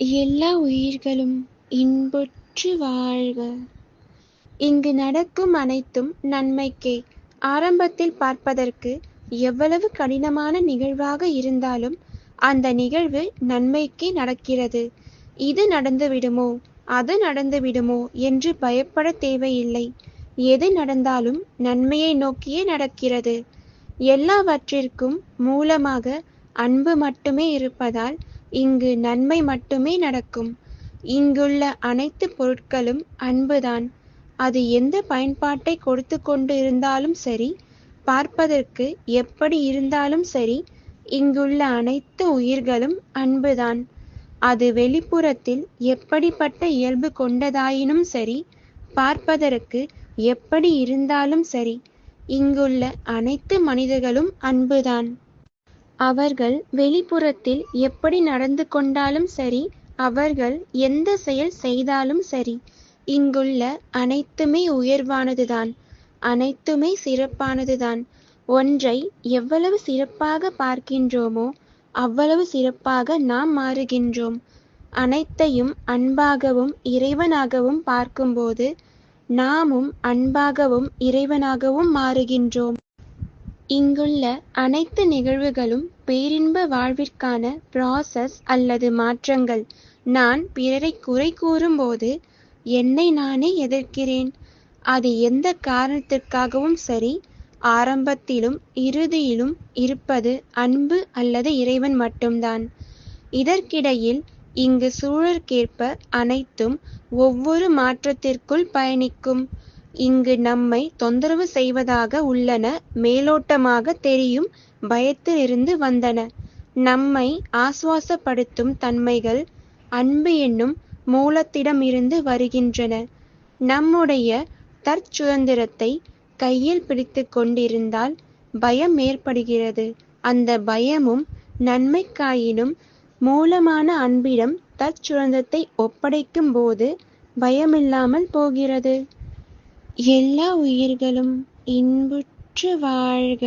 எல்லா உயிர்களும் இன்புற்று வாழ்க! இங்கு நடக்கும் அனைத்தும் நன்மைக்கே. ஆரம்பத்தில் பார்ப்பதற்கு எவ்வளவு கடினமான நிகழ்வாக இருந்தாலும் அந்த நிகழ்வு நன்மைக்கே நடக்கிறது. இது நடந்துவிடுமோ அது நடந்துவிடுமோ என்று பயப்படத் தேவையில்லை. எது நடந்தாலும் நன்மையை நோக்கியே நடக்கிறது. எல்லாவற்றிற்கும் மூலமாக அன்பு மட்டுமே இருப்பதால் இங்கு நன்மை மட்டுமே நடக்கும். இங்குள்ள அனைத்து பொருட்களும் அன்புதான். அது எந்த பயன்பாட்டைக் கொடுத்துக்கொண்டு இருந்தாலும் சரி, பார்ப்பதற்கு எப்படி இருந்தாலும் சரி, இங்குள்ள அனைத்து உயிர்களும் அன்புதான். அது வெளிப்புறத்தில் எப்படிப்பட்ட இயல்பு கொண்டதாயினும் சரி, பார்ப்பதற்கு எப்படி இருந்தாலும் சரி, இங்குள்ள அனைத்து மனிதர்களும் அன்புதான். அவர்கள் வெளிப்புறத்தில் எப்படி நடந்து கொண்டாலும் சரி, அவர்கள் எந்த செயல் செய்தாலும் சரி, இங்குள்ள அனைத்துமே உயர்வானதுதான். அனைத்துமே சிறப்பானதுதான். ஒன்றை எவ்வளவு சிறப்பாக பார்க்கின்றோமோ அவ்வளவு சிறப்பாக நாம் மாறுகின்றோம். அனைத்தையும் அன்பாகவும் இறைவனாகவும் பார்க்கும்போது நாமும் அன்பாகவும் இறைவனாகவும் மாறுகின்றோம். இங்குள்ள அனைத்து நிகழ்வுகளும் பேரின்ப வாழ்விற்கான பிராசஸ் அல்லது மாற்றங்கள். நான் பிறரைக் குறை கூறும்போது என்னை நானே எதிர்க்கிறேன். அது எந்தக் காரணத்திற்காகவும் சரி, ஆரம்பத்திலும் இறுதியிலும் இருப்பது அன்பு அல்லது இறைவன் மட்டும்தான். இதற்கிடையில் இங்கு சூழற்கேற்ப அனைத்தும் ஒவ்வொரு மாற்றத்திற்குள் பயணிக்கும். இங்கு நம்மை தொந்தரவு செய்வதாக உள்ளன மேலோட்டமாக தெரியும் பயத்திலிருந்து வந்தன. நம்மை ஆசுவாசப்படுத்தும் தன்மைகள் அன்பு என்னும் மூலத்திடமிருந்து வருகின்றன. நம்முடைய தற்சுதந்திரத்தை கையில் பிடித்து கொண்டிருந்தால் பயம் ஏற்படுகிறது. அந்த பயமும் நன்மைக்காயினும் மூலமான அன்பிடம் தற்சுதந்திரத்தை ஒப்படைக்கும் போது பயமில்லாமல் போகிறது. எல்லா உயிர்களும் இன்புற்று வாழ்க!